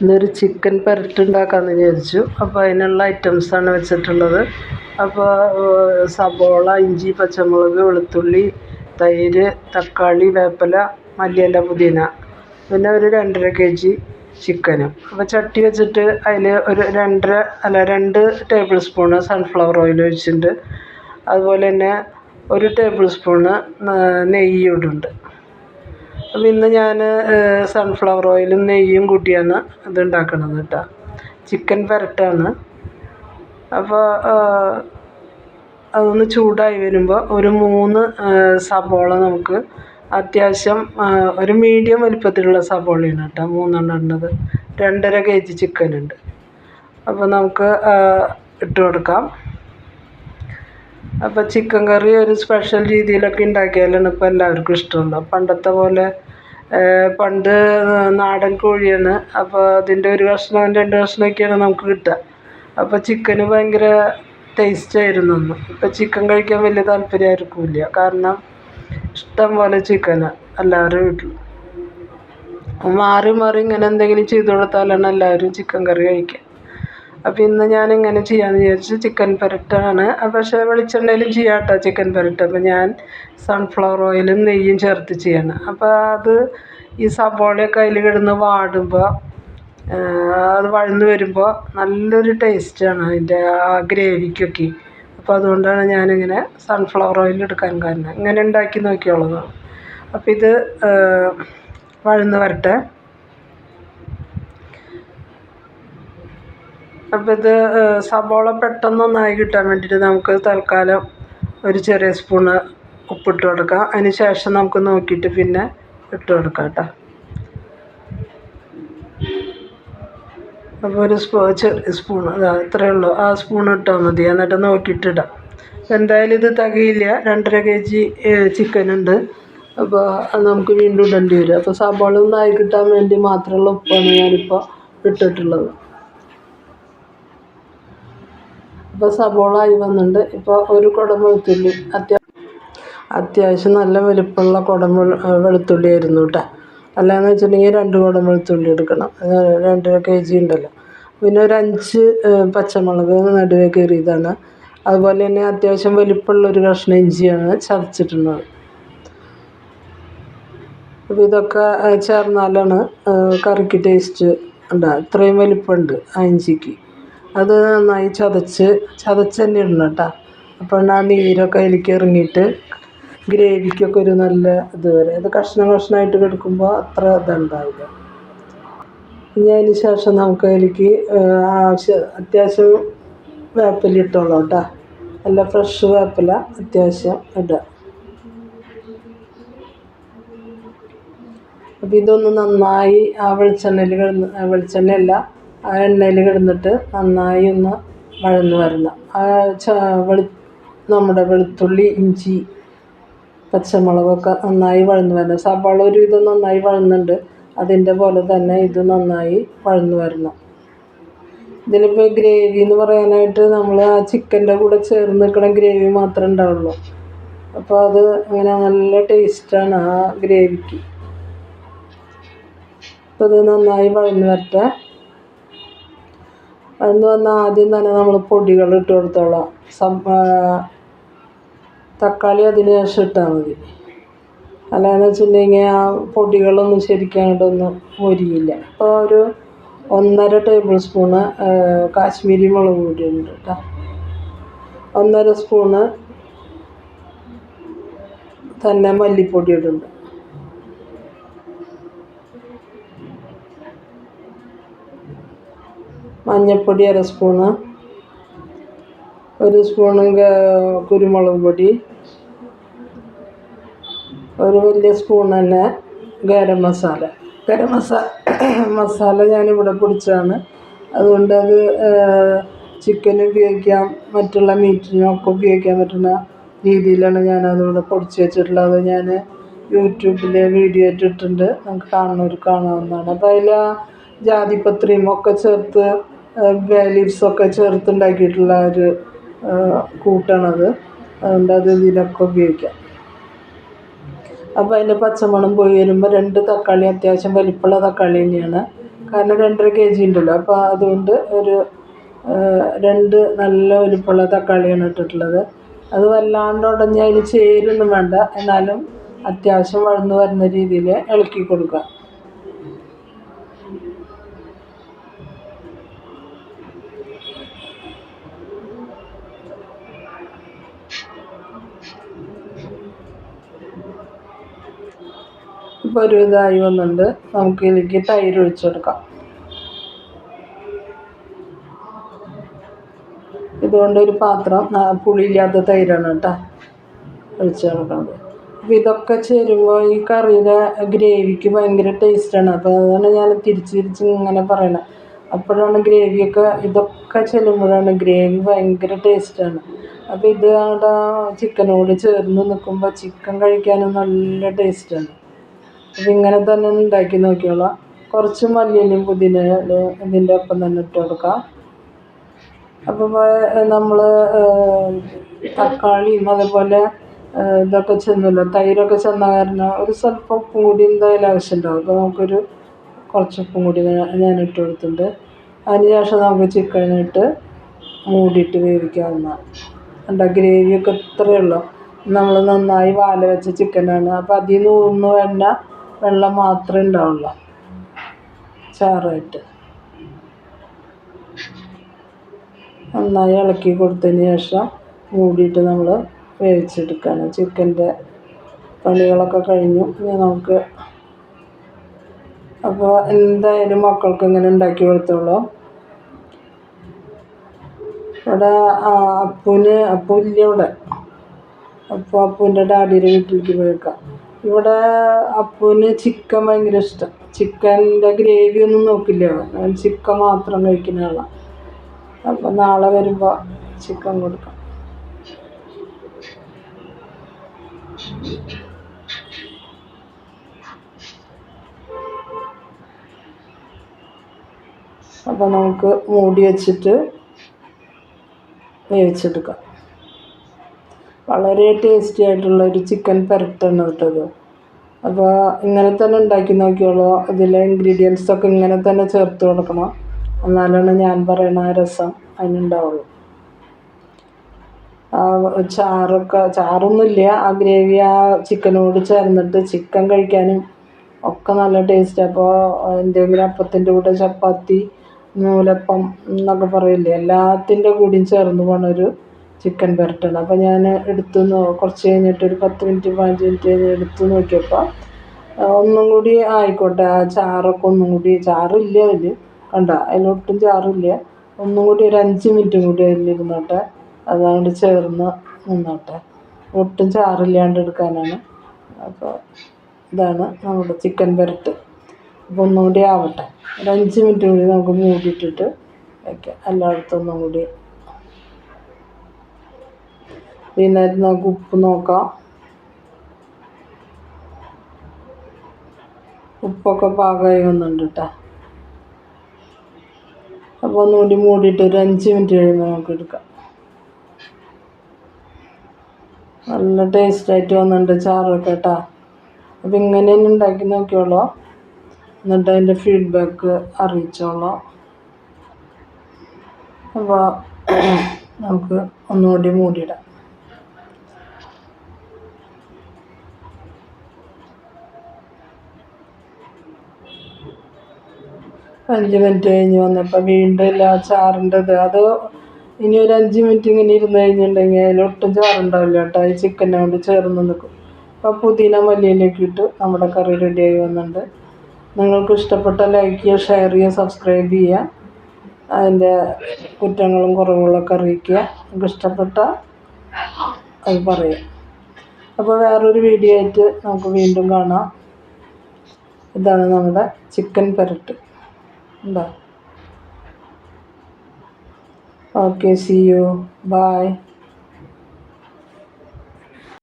ഇന്നൊരു ചിക്കൻ പെരട്ട് ഉണ്ടാക്കാമെന്ന് വിചാരിച്ചു. അപ്പോൾ അതിനുള്ള ഐറ്റംസാണ് വെച്ചിട്ടുള്ളത്. അപ്പോൾ സബോള ഇഞ്ചി പച്ചമുളക് വെളുത്തുള്ളി തൈര് തക്കാളി വേപ്പില മല്ലിയില പുതിന. പിന്നെ ഒരു രണ്ടര കെ ജി ചിക്കനും. അപ്പോൾ ചട്ടി വെച്ചിട്ട് അതിൽ ഒരു രണ്ടര അല്ല രണ്ട് ടേബിൾ സ്പൂണ് സൺഫ്ലവർ ഓയിൽ ഒഴിച്ചിട്ടുണ്ട്. അതുപോലെ തന്നെ ഒരു ടേബിൾ സ്പൂണ് നെയ്യ് ഇടുന്നുണ്ട്. അപ്പോൾ ഇന്ന് ഞാൻ സൺഫ്ലവർ ഓയിലും നെയ്യും കൂട്ടിയാണ് ഇത് ഉണ്ടാക്കണത് കേട്ടോ. ചിക്കൻ പെരട്ടാണ്. അപ്പോൾ അതൊന്ന് ചൂടായി വരുമ്പോൾ ഒരു മൂന്ന് സബോള നമുക്ക് അത്യാവശ്യം ഒരു മീഡിയം വലിപ്പത്തിലുള്ള സബോളയാണ് കേട്ടോ മൂന്നെണ്ണം ഉള്ളത് രണ്ടര കെ ജി ചിക്കൻ ഉണ്ട്. അപ്പോൾ നമുക്ക് ഇട്ട് കൊടുക്കാം. അപ്പോൾ ചിക്കൻ കറി ഒരു സ്പെഷ്യൽ രീതിയിലൊക്കെ ഉണ്ടാക്കിയാലാണ് ഇപ്പോൾ എല്ലാവർക്കും ഇഷ്ടമുള്ളത്. പണ്ടത്തെ പോലെ പണ്ട് നാടൻ കോഴിയാണ്. അപ്പോൾ അതിന്റെ ഒരു കഷ്ണവും രണ്ട് കഷ്ണമൊക്കെയാണ് നമുക്ക് കിട്ടുക. അപ്പോൾ ചിക്കന് ഭയങ്കര ടേസ്റ്റ് ആയിരുന്നു അന്ന്. ഇപ്പോൾ ചിക്കൻ കഴിക്കാൻ വലിയ താല്പര്യമായിരിക്കും ഇല്ല. കാരണം ഇഷ്ടം പോലെ ചിക്കന് എല്ലാവരും വീട്ടിലും. മാറി മാറി ഇങ്ങനെ എന്തെങ്കിലും ചെയ്തു കൊടുത്താലാണ് എല്ലാവരും ചിക്കൻ കറി കഴിക്കുക. അപ്പോൾ ഇന്ന് ഞാൻ ഇങ്ങനെ ചെയ്യാമെന്ന് വിചാരിച്ചു ചിക്കൻ പെരട്ടാണ്. പക്ഷേ വെളിച്ചെണ്ണയിലും ചെയ്യാം കേട്ടോ ചിക്കൻ പെരട്ട്. അപ്പോൾ ഞാൻ സൺഫ്ലവർ ഓയിലും നെയ്യും ചേർത്ത് ചെയ്യണം. അപ്പോൾ അത് ഈ സബോളയൊക്കെ അതിൽ കിടന്ന് വാടുമ്പോൾ അത് വഴന്ന് വരുമ്പോൾ നല്ലൊരു ടേസ്റ്റാണ് അതിന്റെ ആ ഗ്രേവിക്കൊക്കെ. അപ്പോൾ അതുകൊണ്ടാണ് ഞാനിങ്ങനെ സൺഫ്ലവർ ഓയിൽ എടുക്കാൻ കാരണം. ഇങ്ങനെ ഉണ്ടാക്കി നോക്കിയുള്ളതാണ് അപ്പോൾ ഇത് വഴന്ന് വരട്ടെ. അപ്പോൾ ഇത് സബോള പെട്ടെന്നൊന്നായി കിട്ടാൻ വേണ്ടിയിട്ട് നമുക്ക് തൽക്കാലം ഒരു ചെറിയ സ്പൂണ് ഉപ്പിട്ട് കൊടുക്കാം. അതിന് ശേഷം നമുക്ക് നോക്കിയിട്ട് പിന്നെ ഇട്ട് കൊടുക്കാം കേട്ടോ. അപ്പോൾ ഒരു സ്പൂ ചെറിയ സ്പൂൺ അതാ ഇത്രയേ ഉള്ളൂ. ആ സ്പൂൺ ഇട്ടാൽ മതി. എന്നിട്ട് നോക്കിയിട്ടിടാം എന്തായാലും ഇത് തകയില്ല. രണ്ടര കെ ജി ചിക്കൻ ഉണ്ട്. അപ്പോൾ നമുക്ക് വീണ്ടും ഇടേണ്ടി വരും. അപ്പോൾ സബോള ഒന്നായി കിട്ടാൻ വേണ്ടി മാത്രമുള്ള ഉപ്പാണ് ഞാനിപ്പോൾ ഇട്ടിട്ടുള്ളത്. ഇപ്പോൾ സബോള ആയി വന്നിട്ടുണ്ട് ഇപ്പോൾ ഒരു കുടം വെളുത്തുള്ളി. അത്യാവശ്യം അത്യാവശ്യം നല്ല വലിപ്പമുള്ള കുടം വെളുത്തുള്ളി ആയിരുന്നു കേട്ടോ അല്ലാന്ന് വെച്ചിട്ടുണ്ടെങ്കിൽ രണ്ട് കുടം വെളുത്തുള്ളി എടുക്കണം. രണ്ടര കെ ജി ഉണ്ടല്ലോ. പിന്നെ ഒരു അഞ്ച് പച്ചമുളക് നടുവേ കയറിയതാണ് അതുപോലെ തന്നെ അത്യാവശ്യം വലിപ്പമുള്ള ഒരു കഷ്ണം ഇഞ്ചിയാണ് ചതച്ചിട്ടുള്ളത് അപ്പോൾ ഇതൊക്കെ ചേർന്നാലാണ് കറിക്ക് ടേസ്റ്റ് ഉണ്ടാകുക ഇത്രയും വലിപ്പമുണ്ട് ആ ഇഞ്ചിക്ക്. അത് നന്നായി ചതച്ച് ചതച്ച് തന്നെ ഇടണം കേട്ടോ. അപ്പോൾ ആ നീരൊക്കെ അതിലേക്ക് ഇറങ്ങിയിട്ട് ഗ്രേവിക്കൊക്കെ ഒരു നല്ല ഇത് വരും. ഇത് കഷ്ണം കഷ്ണമായിട്ട് കിടക്കുമ്പോൾ അത്ര ഇതുണ്ടാവില്ല. ഇനി അതിന് ശേഷം നമുക്ക് അതിലേക്ക് ആവശ്യം അത്യാവശ്യം വേപ്പില ഇട്ടോളാം കേട്ടോ. നല്ല ഫ്രഷ് വേപ്പില അത്യാവശ്യം ഇടുക. അപ്പോൾ ഇതൊന്ന് നന്നായി ആ വെളിച്ചെണ്ണയിൽ വെളിച്ചെണ്ണയല്ല ആ എണ്ണയിൽ കിടന്നിട്ട് നന്നായി ഒന്ന് വഴന്ന് വരണം. ആ വെളു നമ്മുടെ വെളുത്തുള്ളി ഇഞ്ചി പച്ചമുളകൊക്കെ നന്നായി വഴന്ന് വരണം. സവാള ഒരു വിധം നന്നായി വഴന്നുണ്ട്. അതിന്റെ പോലെ തന്നെ ഇത് നന്നായി വഴന്ന് വരണം. ഇതിലിപ്പോൾ ഗ്രേവി എന്ന് പറയാനായിട്ട് നമ്മൾ ആ ചിക്കന്റെ കൂടെ ചേർന്ന് നിൽക്കണ ഗ്രേവി മാത്രമേ ഉണ്ടാവുള്ളൂ. അപ്പോൾ അത് അങ്ങനെ നല്ല ടേസ്റ്റാണ് ആ ഗ്രേവിക്ക്. അപ്പോൾ ഇത് നന്നായി വഴന്ന് വരട്ടെ. വഴന്ന് പറഞ്ഞാൽ ആദ്യം തന്നെ നമ്മൾ പൊടികൾ ഇട്ട് കൊടുത്തോളാം. സം തക്കാളി അതിന് ശേഷം ഇട്ടാൽ മതി. അല്ലാന്ന് വെച്ചിട്ടുണ്ടെങ്കിൽ ആ പൊടികളൊന്നും ശരിക്കായിട്ടൊന്നും മൊരിയില്ല. അപ്പോൾ ഒരു ഒന്നര ടേബിൾ സ്പൂണ് കാശ്മീരി മുളക് പൊടി ഉണ്ട് കേട്ടോ. ഒന്നര സ്പൂണ് തന്നെ മല്ലിപ്പൊടി ഇടുന്നുണ്ട്. മഞ്ഞൾപ്പൊടി അര സ്പൂണ് ഒരു സ്പൂണ് കുരുമുളക് പൊടി ഒരു വലിയ സ്പൂൺ തന്നെ ഗരം മസാല. ഗരം മസാല മസാല ഞാനിവിടെ പൊടിച്ചതാണ്. അതുകൊണ്ട് അത് ചിക്കൻ ഉപയോഗിക്കാം മറ്റുള്ള മീറ്റിനൊക്കെ ഉപയോഗിക്കാൻ പറ്റുന്ന രീതിയിലാണ് ഞാനതിവിടെ പൊടിച്ച് വെച്ചിട്ടുള്ളത്. ഞാൻ യൂട്യൂബിൽ വീഡിയോ ഇട്ടിട്ടുണ്ട്. നമുക്ക് കാണുന്നവർ കാണാവുന്നതാണ്. അപ്പോൾ അതിൽ ജാതിപത്രിയും ഒക്കെ ചേർത്ത് ലീവ്സൊക്കെ ചേർത്തുണ്ടാക്കിയിട്ടുള്ള ഒരു കൂട്ടാണത്. അതുകൊണ്ട് അത് ഇതിലൊക്കെ ഉപയോഗിക്കാം. അപ്പോൾ അതിന്റെ പച്ചമണം പോയി വരുമ്പോൾ രണ്ട് തക്കാളി അത്യാവശ്യം വലിപ്പമുള്ള തക്കാളി തന്നെയാണ്. കാരണം രണ്ടര കെ ജി ഉണ്ടല്ലോ. അപ്പോൾ അതുകൊണ്ട് ഒരു രണ്ട് നല്ല വലിപ്പമുള്ള തക്കാളിയാണ് ഇട്ടിട്ടുള്ളത്. അത് വല്ലാണ്ട് ഉടഞ്ഞ് അതിൽ ചേരൊന്നും വേണ്ട. എന്നാലും അത്യാവശ്യം വളർന്നു വരുന്ന രീതിയിൽ ഇളക്കി കൊടുക്കുക. ഇപ്പോൾ ഒരു ഇതായി വന്നിട്ടുണ്ട്. നമുക്ക് ഇതിലേക്ക് തൈര് ഒഴിച്ചു കൊടുക്കാം. ഇതുകൊണ്ട് ഒരു പാത്രം പുളിയില്ലാത്ത തൈരാണ് കേട്ടോ ഒഴിച്ചു കൊടുക്കുന്നത്. അപ്പോൾ ഇതൊക്കെ ചേരുമ്പോൾ ഈ കറിയുടെ ഗ്രേവിക്ക് ഭയങ്കര ടേസ്റ്റാണ് അപ്പോൾ അതാണ് ഞാൻ തിരിച്ച് തിരിച്ച് ഇങ്ങനെ പറയണത് അപ്പോഴാണ് ഗ്രേവിയൊക്കെ ഇതൊക്കെ ചെല്ലുമ്പോഴാണ് ഗ്രേവി ഭയങ്കര ടേസ്റ്റാണ് അപ്പോൾ ഇത് അവിടെ ചിക്കനോട് ചേർന്ന് നിൽക്കുമ്പോൾ ചിക്കൻ കഴിക്കാനും നല്ല ടേസ്റ്റാണ് അപ്പോൾ ഇങ്ങനെ തന്നെ ഉണ്ടാക്കി നോക്കിയോളാം. കുറച്ച് മല്ലിയിലും പുതിന ഇതിന്റെ ഒപ്പം തന്നെ ഇട്ട് കൊടുക്കാം. അപ്പോൾ നമ്മൾ തക്കാളിയും അതേപോലെ ഇതൊക്കെ ചെന്നല്ലോ തൈരൊക്കെ ചെന്ന കാരണം ഒരു സ്വല്പം ഉപ്പും കൂടി എന്തായാലും ആവശ്യമുണ്ടാവും അപ്പോൾ നമുക്കൊരു കുറച്ച് ഉപ്പും കൂടി ഞാൻ ഇട്ട് കൊടുത്തിട്ടുണ്ട്. അതിന് ശേഷം നമുക്ക് ചിക്കൻ ഇട്ട് മൂടിയിട്ട് വേവിക്കാവുന്ന. എന്താ ഗ്രേവിയൊക്കെ ഇത്രയേ ഉള്ളൂ. നമ്മൾ നന്നായി വാല വെച്ച ചിക്കനാണ് അപ്പോൾ അതിൽ നിന്ന് ഊർന്ന് വേണ്ട വെള്ളം മാത്രമേ ഉണ്ടാവുള്ളൂ. ചാറായിട്ട്. നന്നായി ഇളക്കി കൊടുത്തതിന് ശേഷം മൂടിയിട്ട് നമ്മൾ വേവിച്ചെടുക്കുകയാണ് ചിക്കന്റെ പണികളൊക്കെ കഴിഞ്ഞു. ഇനി നമുക്ക് അപ്പോൾ എന്തായാലും മക്കൾക്ക് ഇങ്ങനെ ഉണ്ടാക്കി കൊടുത്തോളൂ. ഇവിടെ അപ്പൂന് അപ്പു ഇല്ല ഇവിടെ. അപ്പോൾ അപ്പൂന്റെ ഡാഡിയുടെ വീട്ടിലേക്ക് പോയേക്കാം. ഇവിടെ അപ്പുവിന് ചിക്കൻ ഭയങ്കര ഇഷ്ടം. ചിക്കന്റെ ഗ്രേവി ഒന്നും നോക്കില്ല അവൻ. ചിക്കൻ മാത്രം കഴിക്കുന്ന ആളാണ് അപ്പോൾ നാളെ വരുമ്പോൾ ചിക്കൻ കൊടുക്കാം. അപ്പം നമുക്ക് മൂടി വെച്ചിട്ട് വേവിച്ചെടുക്കാം. വളരെ ടേസ്റ്റി ആയിട്ടുള്ള ഒരു ചിക്കൻ പെരട്ടാണ് കേട്ടത് അപ്പോൾ ഇങ്ങനെ തന്നെ ഉണ്ടാക്കി നോക്കിയോളൂ. ഇതിലെ ഇൻഗ്രീഡിയൻസൊക്കെ ഇങ്ങനെ തന്നെ ചേർത്ത് കൊടുക്കണം. എന്നാലാണ് ഞാൻ പറയുന്ന ആ രസം അതിനുണ്ടാവുള്ളൂ. ചാറൊക്കെ ചാറൊന്നുമില്ല. ആ ഗ്രേവി ആ ചിക്കനോട് ചേർന്നിട്ട് ചിക്കൻ കഴിക്കാനും ഒക്കെ നല്ല ടേസ്റ്റ് അപ്പോൾ എന്തെങ്കിലും അപ്പത്തിന്റെ കൂടെ ചപ്പാത്തി നൂലപ്പം എന്നൊക്കെ പറയില്ലേ? എല്ലാത്തിന്റെ കൂടിയും ചേർന്ന് പോണ ഒരു ചിക്കൻ പുരട്ടണം. അപ്പോൾ ഞാൻ എടുത്തു കുറച്ച് കഴിഞ്ഞിട്ട് ഒരു പത്ത് മിനിറ്റ് പതിനഞ്ച് മിനിറ്റ് കഴിഞ്ഞ് എടുത്ത് നോക്കിയപ്പോൾ ഒന്നും കൂടി ആയിക്കോട്ടെ ആ ചാറൊക്കെ ഒന്നും കൂടി ചാറില്ല അതിൽ കണ്ട? അതിലൊട്ടും ചാറില്ല. ഒന്നും കൂടി ഒരു അഞ്ച് മിനിറ്റും കൂടി അതിലിരുന്നോട്ടെ. അതങ്ങോട്ട് ചേർന്ന് നിന്നോട്ടെ. ഒട്ടും ചാറില്ലാണ്ട് എടുക്കാനാണ്. അപ്പോൾ ഇതാണ് നമ്മുടെ ചിക്കൻ പുരട്ട്. അപ്പോൾ ഒന്നും കൂടി ആവട്ടെ. ഒരു അഞ്ച് മിനിറ്റ് കൂടി നമുക്ക് മൂടിയിട്ടിട്ട് വയ്ക്കാം എല്ലായിടത്തും ഒന്നും കൂടി പിന്നെ നമുക്ക് ഉപ്പ് നോക്കാം ഉപ്പൊക്കെ പാകമായി വന്നിട്ടുണ്ട് കേട്ടോ അപ്പോൾ ഒന്നുകൂടി മൂടിയിട്ട് ഒരു അഞ്ച് മിനിറ്റ് കഴിയുമ്പോൾ നമുക്ക് എടുക്കാം നല്ല ടേസ്റ്റായിട്ട് വന്നിട്ടുണ്ട് ചാറൊക്കെ കേട്ടോ അപ്പോൾ ഇങ്ങനെ തന്നെ ഉണ്ടാക്കി നോക്കിയോളൂ. എന്നിട്ട് അതിന്റെ ഫീഡ്ബാക്ക് അറിയിച്ചോളൂ. അപ്പോൾ നമുക്ക് ഒന്നുകൂടി മൂടിയിടാം. അഞ്ച് മിനിറ്റ് കഴിഞ്ഞ് വന്നപ്പോൾ വീണ്ടും ഇല്ല ചാറിന്റെ ഇത് അത് ഇനി ഒരു അഞ്ച് മിനിറ്റ് ഇങ്ങനെ ഇരുന്ന് കഴിഞ്ഞിട്ടുണ്ടെങ്കിൽ അതിലൊട്ടും ചാറുണ്ടാവില്ല കേട്ടോ. ഈ കൊണ്ട് ചേർന്ന് നിൽക്കും അപ്പോൾ പുതിന മല്ലിയിലേക്ക് ഇട്ട് നമ്മുടെ കറി റെഡിയായി വന്നിട്ടുണ്ട്. നിങ്ങൾക്ക് ഇഷ്ടപ്പെട്ട ലൈക്ക് ചെയ്യുക ഷെയർ ചെയ്യുക സബ്സ്ക്രൈബ് ചെയ്യുക. അതിന്റെ കുറ്റങ്ങളും കുറവുകളൊക്കെ അറിയിക്കുക. നിങ്ങൾക്ക് ഇഷ്ടപ്പെട്ട അത് പറയാം. അപ്പോൾ വേറൊരു വീഡിയോ ആയിട്ട് നമുക്ക് വീണ്ടും കാണാം. ഇതാണ് നമ്മുടെ ചിക്കൻ പെരട്ട്. ഉണ്ടോ ഓക്കെ സി യു ബൈ